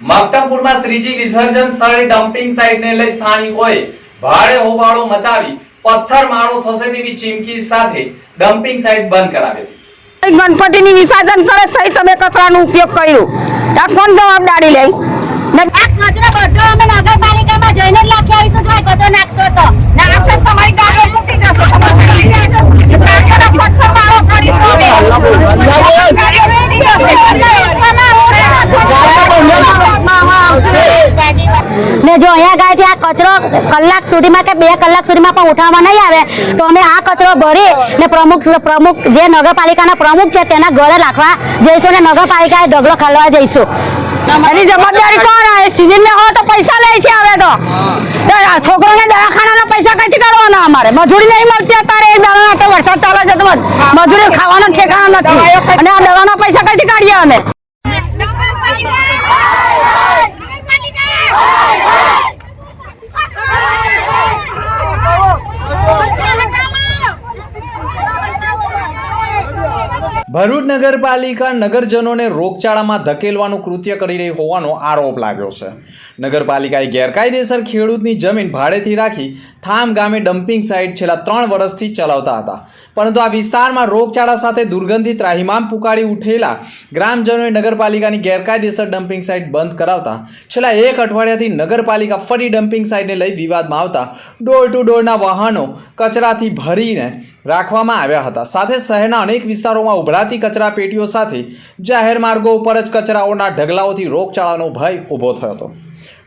માગતાપુરમાં શ્રીજી વિસર્જન સ્થળે ડમ્પિંગ સાઇટને લઈ સ્થાનિકોએ ભારે હોબાળો મચાવી પથ્થરમારો થશે તેવી ચીમકી સાથે ડમ્પિંગ સાઇટ બંધ કરાવી હતી. ગણપતિની વિસર્જન કરે થઈ તમે કચરાનો ઉપયોગ કર્યો. આ કોણ જવાબદારી લે? ને કચરો બધો અમે નગરપાલિકામાં જઈને જ લખી આવીશું. જો કચરો નાખશો તો. નાખશો તમારી ગાડી તૂટી જશે તમારી ગાડી એ ગાડીઓનો પથ્થર મારો કરીશું અમે. ગાડીઓ તૂટી જશે. એટલે વેચવામાં આવશે. ને જો આ કચરો કલાક સુધીમાં કે બે કલાક સુધીમાં પણ ઉઠાવવામાં નહીં આવે. તો અમે આ કચરો ભરી ને પ્રમુખ પ્રમુખ જે નગરપાલિકાના પ્રમુખ છે તેના ઘરે રાખવા જઈશું ને નગરપાલિકાએ ઢગલો ખાલવા જઈશું. એની જવાબદારી કોણ આવે? સિવિલ તો પૈસા લે છે તો. છોકરોને દવાખાનાના પૈસા કઈ કાઢવાના અમારે? મજૂરી નહીં મળતી અત્યારે વરસાદ ચાલે છે તો મજૂરી ખાવાના ઠેકાણા નથી. અને આ દવાના પૈસા કઈ કાઢીએ અમે? ભરૂચ નગરપાલિકા નગરજનોને રોગચાળામાં ધકેલવાનું કૃત્ય કરી રહી હોવાનો આરોપ લાગ્યો છે. નગરપાલિકાએ ગેરકાયદેસર ખેડૂતની જમીન ભાડેથી રાખી થામ ગામે ડમ્પિંગ સાઇટ છેલ્લા ત્રણ વર્ષથી ચલાવતા હતા. પરંતુ આ વિસ્તારમાં રોગચાળા સાથે દુર્ગંધી ત્રાહિમામ પુકારી ઉઠેલા ગ્રામજનોએ નગરપાલિકાની ગેરકાયદેસર ડમ્પિંગ સાઇટ બંધ કરાવતા છેલ્લા એક અઠવાડિયાથી નગરપાલિકા ફરી ડમ્પિંગ સાઇટને લઈ વિવાદમાં આવતા. ડોર ટુ ડોરના વાહનો કચરાથી ભરીને રાખવામાં આવ્યા હતા. સાથે શહેરના અનેક વિસ્તારોમાં ઉભરાતી કચરા પેટીઓ સાથે જાહેર માર્ગો ઉપર જ કચરાઓના ઢગલાઓથી રોગચાળાનો ભય ઊભો થયો હતો.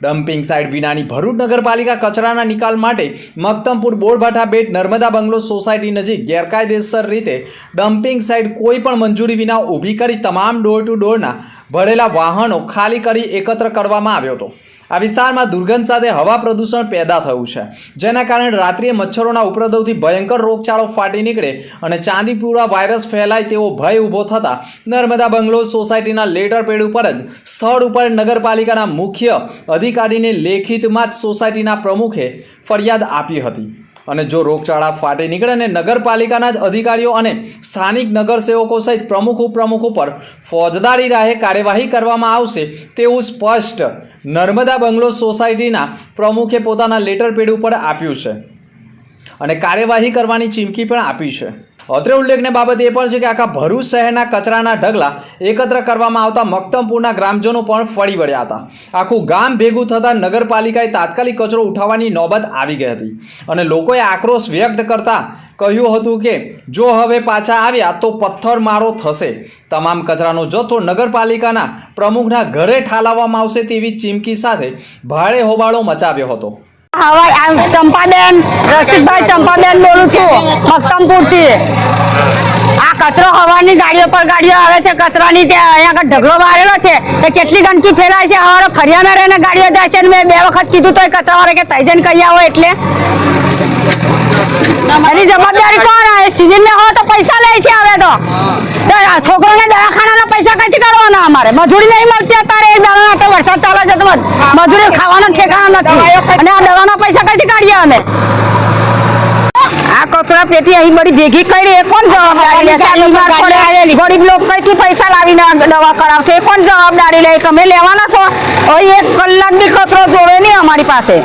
ડમ્પિંગ સાઇટ વિનાની ભરૂચ નગરપાલિકા કચરાના નિકાલ માટે મક્તમપુર બોરભાઠા બેટ નર્મદા બંગલો સોસાયટી નજીક ગેરકાયદેસર રીતે ડમ્પિંગ સાઇટ કોઈ પણ મંજૂરી વિના ઊભી કરી તમામ ડોર ટુ ડોરના ભરેલા વાહનો ખાલી કરી એકત્ર કરવામાં આવ્યો હતો. આ વિસ્તારમાં દુર્ગંધ સાથે હવા પ્રદૂષણ પેદા થયું છે. જેના કારણે રાત્રિએ મચ્છરોના ઉપદ્રવથી ભયંકર રોગચાળો ફાટી નીકળે અને ચાંદીપુરા વાયરસ ફેલાય તેવો ભય ઊભો થતા નર્મદા બંગલો સોસાયટીના લેટર પેડ ઉપર જ સ્થળ ઉપર નગરપાલિકાના મુખ્ય અધિકારીને લેખિતમાં જ સોસાયટીના પ્રમુખે ફરિયાદ આપી હતી. અને જો રોગચાળા ફાટી નીકળે અને નગરપાલિકાના જ અધિકારીઓ અને સ્થાનિક નગરસેવકો સહિત પ્રમુખ ઉપપ્રમુખ ઉપર ફોજદારી રાહે કાર્યવાહી કરવામાં આવશે તેવું સ્પષ્ટ નર્મદા બંગલો સોસાયટીના પ્રમુખે પોતાના લેટર પેડ ઉપર આપ્યું છે. અને કાર્યવાહી કરવાની ચીમકી પણ આપી છે. અત્રે ઉલ્લેખની બાબત એ પણ છે કે આખા ભરૂચ શહેરના કચરાના ઢગલા એકત્ર કરવામાં આવતા મક્તમપુરના ગ્રામજનો પણ ફળી વળ્યા હતા. આખું ગામ ભેગું થતાં નગરપાલિકાએ તાત્કાલિક કચરો ઉઠાવવાની નોબત આવી ગઈ હતી અને લોકોએ આક્રોશ વ્યક્ત કરતા કહ્યું હતું કે, જો હવે પાછા આવ્યા તો પથ્થરમારો થશે. તમામ કચરાનો જથ્થો નગરપાલિકાના પ્રમુખના ઘરે ઠાલવવામાં આવશે તેવી ચીમકી સાથે ભારે હોબાળો મચાવ્યો હતો. હવા આ ચંપાબેન રસિકભાઈ ચંપાબેન બોલું છું મક્તમપુરથી આ કચરો હવાની ગાડીઓ પર ગાડીઓ આવે છે કચરાની ત્યાં અહીંયા આગળ ઢગલો મારેલો છે તો કેટલી ગંદકી ફેલાય છે હવારો ખરિયાના રહીને ગાડીઓ જાય છે મેં બે વખત કીધું તો કચરાવાળા કે તૈજન કહી આવો એટલે. એની જવાબદારી કોણ આવે? સિવિલ ને હોય તો પૈસા લે છે હવે તો તો આ છોકરોને દવાખાનાના પૈસા કાઢવાના અમારે. મજૂરી નહીં મળતી અત્યારે. એક દાડા તો વરસાદ ચાલે છે તો મજૂરી ખાવાના ઠેકાણા નથી. અને આ દવાના પૈસા કઈથી કાઢીએ અમે? આ કચરા પેટી અહીં બધી ભેગી કરી એ કોણ જવાબદારી લેશે? ગરીબ લોકો કઈથી પૈસા લાવીને દવા કરાવશે? એ કોણ જવાબદારી લે? તમે લેવાના છો? અહીં એક કલાક બી કચરો જોવે નહીં અમારી પાસે.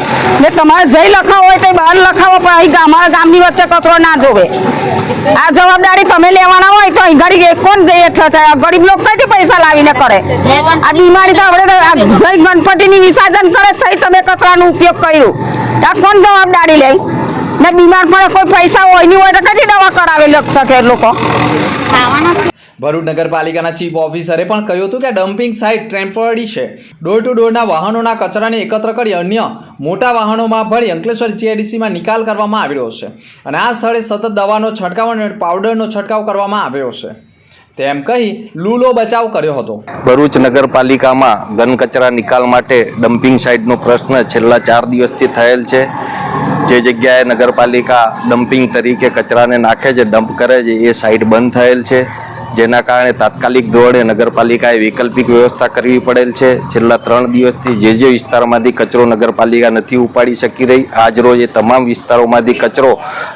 ને તમારે જઈ લખાવો હોય તો બહાર લખાવો પણ અહીં અમારા ગામની વચ્ચે કચરો ના જોવે. આ જવાબદારી તમે લેવાના હોય તો અહીં ઘડી કોણ જઈએ થશે ગરીબ લોકો કઈથી પૈસા લાવીને કરે? આ બીમારી તો આપણે જય ગણપતિની વિસર્જન કરે થઈ તમે કચરાનો ઉપયોગ કર્યો. આ કોણ જવાબદારી લે? ને બીમાર પડે કોઈ પૈસા હોય નહીં હોય તો કદી દવા કરાવી શકે લોકો. ભરૂચ નગરપાલિકાના ચીફ ઓફિસરે પણ કહ્યું હતું કે ડમ્પિંગ સાઇટ ટેમ્પરરી છે. ડોર ટુ ડોરના વાહનોના કચરાને એકત્ર કરી અન્ય મોટા વાહનોમાં ભરી અંકલેશ્વર જીઆઈડીસીમાં નિકાલ કરવામાં આવ્યો છે. અને આ સ્થળે સતત દવાનો છંટકાવ અને પાવડરનો છંટકાવ કરવામાં આવ્યો છે. તેમ કહી લૂલો બચાવ કર્યો હતો. ભરૂચ નગરપાલિકામાં ઘન કચરા નિકાલ માટે ડમ્પિંગ સાઇટનો પ્રશ્ન છેલ્લા ચાર દિવસથી થયેલ છે. જે જગ્યાએ નગરપાલિકા ડમ્પિંગ તરીકે કચરાને નાખે છે ડમ્પ કરે છે, એ સાઇટ બંધ થયેલ છે. જેના કારણે તાત્કાલિક ધોરણે નગરપાલિકાએ વૈકલ્પિક વ્યવસ્થા કરવી પડેલ છે. છેલ્લા ત્રણ દિવસથી જે જે વિસ્તારોમાંથી કચરો નગરપાલિકા નથી ઉપાડી શકી રહી, આજ રોજ એ તમામ વિસ્તારોમાંથી કચરો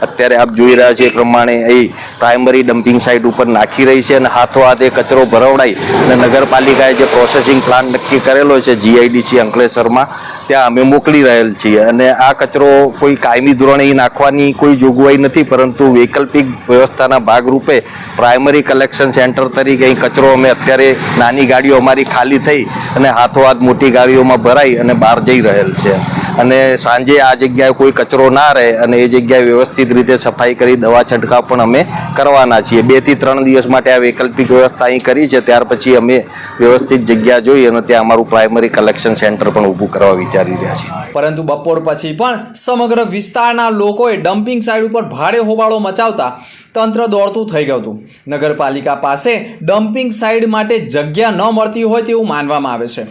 અત્યારે આપ જોઈ રહ્યા છે એ પ્રમાણે અહીં પ્રાઇમરી ડમ્પિંગ સાઇટ ઉપર નાખી રહી છે અને હાથો એ કચરો ભરવડાઈ અને નગરપાલિકાએ જે પ્રોસેસિંગ પ્લાન નક્કી કરેલો છે જીઆઈડીસી અંકલેશ્વરમાં ત્યાં અમે મોકલી રહેલ છીએ. અને આ કચરો કોઈ કાયમી ધોરણે નાખવાની કોઈ જોગવાઈ નથી, પરંતુ વૈકલ્પિક વ્યવસ્થાના ભાગરૂપે પ્રાઇમરી કલેક્શન સેન્ટર તરીકે અહીં કચરો અમે અત્યારે નાની ગાડીઓ અમારી ખાલી થઈ અને હાથો હાથ મોટી ગાડીઓમાં ભરાઈ અને બહાર જઈ રહેલ છે. અને સાંજે આ જગ્યાએ કોઈ કચરો ના રહે અને એ જગ્યાએ વ્યવસ્થિત રીતે સફાઈ કરી દવા છંટકાવ પણ અમે કરવાના છીએ. બેથી ત્રણ દિવસ માટે આ વૈકલ્પિક વ્યવસ્થા અહીં કરી છે. ત્યાર પછી અમે વ્યવસ્થિત જગ્યા જોઈ અને ત્યાં અમારું પ્રાઇમરી કલેક્શન સેન્ટર પણ ઊભું કરવા વિચારી રહ્યા છીએ. પરંતુ બપોર પછી પણ સમગ્ર વિસ્તારના લોકોએ ડમ્પિંગ સાઇટ ઉપર ભારે હોબાળો મચાવતા તંત્ર દોડતું થઈ ગયું હતું. નગરપાલિકા પાસે ડમ્પિંગ સાઇડ માટે જગ્યા ન મળતી હોય તેવું માનવામાં આવે છે.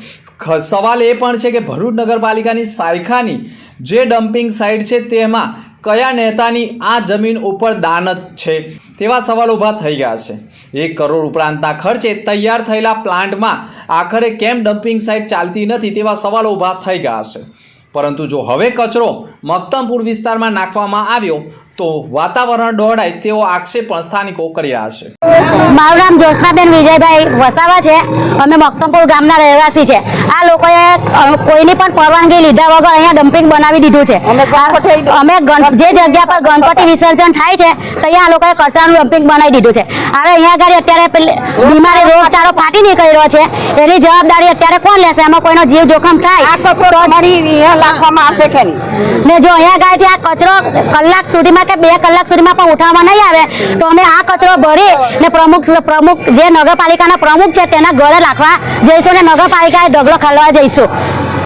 સવાલ એ પણ છે કે ભરૂચ નગરપાલિકાની સાયખાની જે ડમ્પિંગ સાઇટ છે તેમાં કયા નેતાની આ જમીન ઉપર દાનત છે? તેવા સવાલ ઊભા થઈ ગયા છે. એક કરોડ ઉપરાંતના ખર્ચે તૈયાર થયેલા પ્લાન્ટમાં આખરે કેમ ડમ્પિંગ સાઇટ ચાલતી નથી તેવા સવાલો ઊભા થઈ ગયા છે. પરંતુ જો હવે કચરો મક્તમપુર વિસ્તારમાં નાખવામાં આવ્યો તો વાતાવરણ દોડાય તેવો આક્ષેપ પણ સ્થાનિકો કરી રહ્યા છે. મારું નામ જ્યોત્સનાબેન વિજયભાઈ વસાવા છે. અમે મક્તમપુર ગામના રહેવાસી છે. આ લોકોએ કોઈની પણ પરવાનગી લીધા વગર અહીંયા ડમ્પિંગ બનાવી દીધું છે. અમે જે જગ્યા પર ગણપતિ વિસર્જન થાય છે ત્યાં આ લોકોએ કચરાનું ડમ્પિંગ બનાવી દીધું છે. હવે અહીંયા આગળ અત્યારે પેલી બીમારી રોગચાળો ફાટી નીકળ્યો છે. એની જવાબદારી અત્યારે કોણ લેશે? એમાં કોઈનો જીવ જોખમ થાય? લાખવામાં આવશે કે ને જો અહીંયા ગાયથી આ કચરો કલાક સુધીમાં કે બે કલાક સુધીમાં પણ ઉઠાવવામાં નહીં આવે, તો અમે આ કચરો ભરી ને પ્રમુખ પ્રમુખ જે નગરપાલિકાના પ્રમુખ છે તેના ઘરે રાખવા જઈશું અને નગરપાલિકાએ ઢગલો ખાલવા જઈશું.